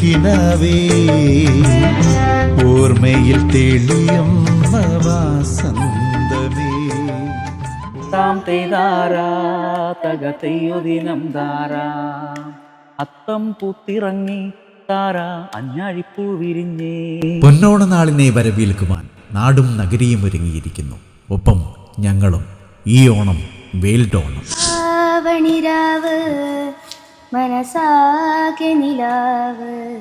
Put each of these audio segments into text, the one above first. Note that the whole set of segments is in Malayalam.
കിനാവേ. ഓർമ്മയിൽ തെളിയും വാസന്തമേ. താം താരാ അത്തം പുത്തിറങ്ങി താരാ അഞ്ഞാഴിപ്പൂ വിരിഞ്ഞേ. പൊന്നോണ നാളിനെ വരവേൽക്കുവാൻ നാടും നഗരിയും ഒരുങ്ങിയിരിക്കുന്നു. ഒപ്പം ഞങ്ങളും ഈ ഓണം വേൽഡോണം. ആവണിരാവ് മനസാകെ നിലാവ്.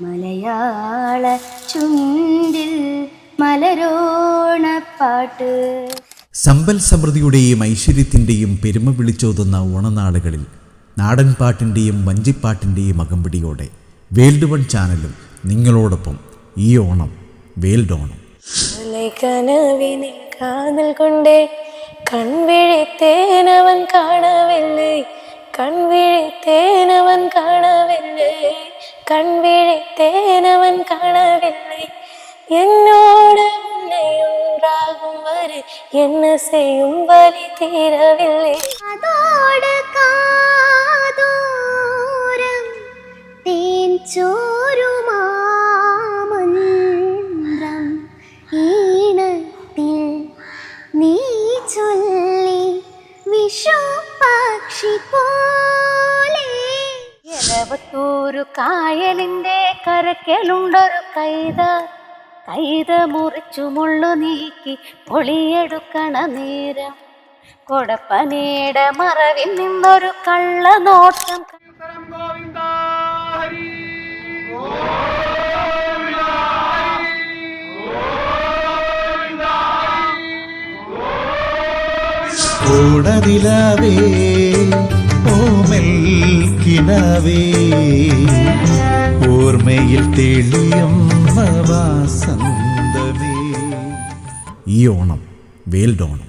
മലയാള ചുണ്ടിൽ മലരോണപ്പാട്ട്. സമ്പൽ സമൃദ്ധിയുടെയും ഐശ്വര്യത്തിന്റെയും പെരുമ വിളിച്ചോതുന്ന ഓണനാളുകളിൽ നാടൻ പാട്ടിന്റെയും വഞ്ചിപ്പാട്ടിന്റെയും അകമ്പടിയോടെ വേൾഡ് വൺ ചാനലും നിങ്ങളോടൊപ്പം ഈ ഓണം വേൾഡ് ഓണം கனவினில் காதல் கொண்டே கண் விழித்தேன் அவன் காணவில்லை கண் விழித்தேன் அவன் காணவில்லை கண் விழித்தேன் அவன் காணவில்லை என்னோட உன்னை ஒன்றாகும் வரை என்ன செய்யும் வழி தீரவில்லை அதோடு காதோரம் தேன் പക്ഷി പോലെ കായലിന്റെ കരക്കലുണ്ടൊരു കൈത. കൈത മുറിച്ചു മുള്ളു നീക്കി പൊളിയെടുക്കണ നേരം. കൊടപ്പനയുടെ മറവിൽ നിന്നൊരു കള്ള നോട്ടം ഓടനിലാവേ ഓമൽ കിനാവേ ഓർമ്മയിൽ തെളിയം വാസന്തമേ. ഈ ഓണം വേൽഡോണം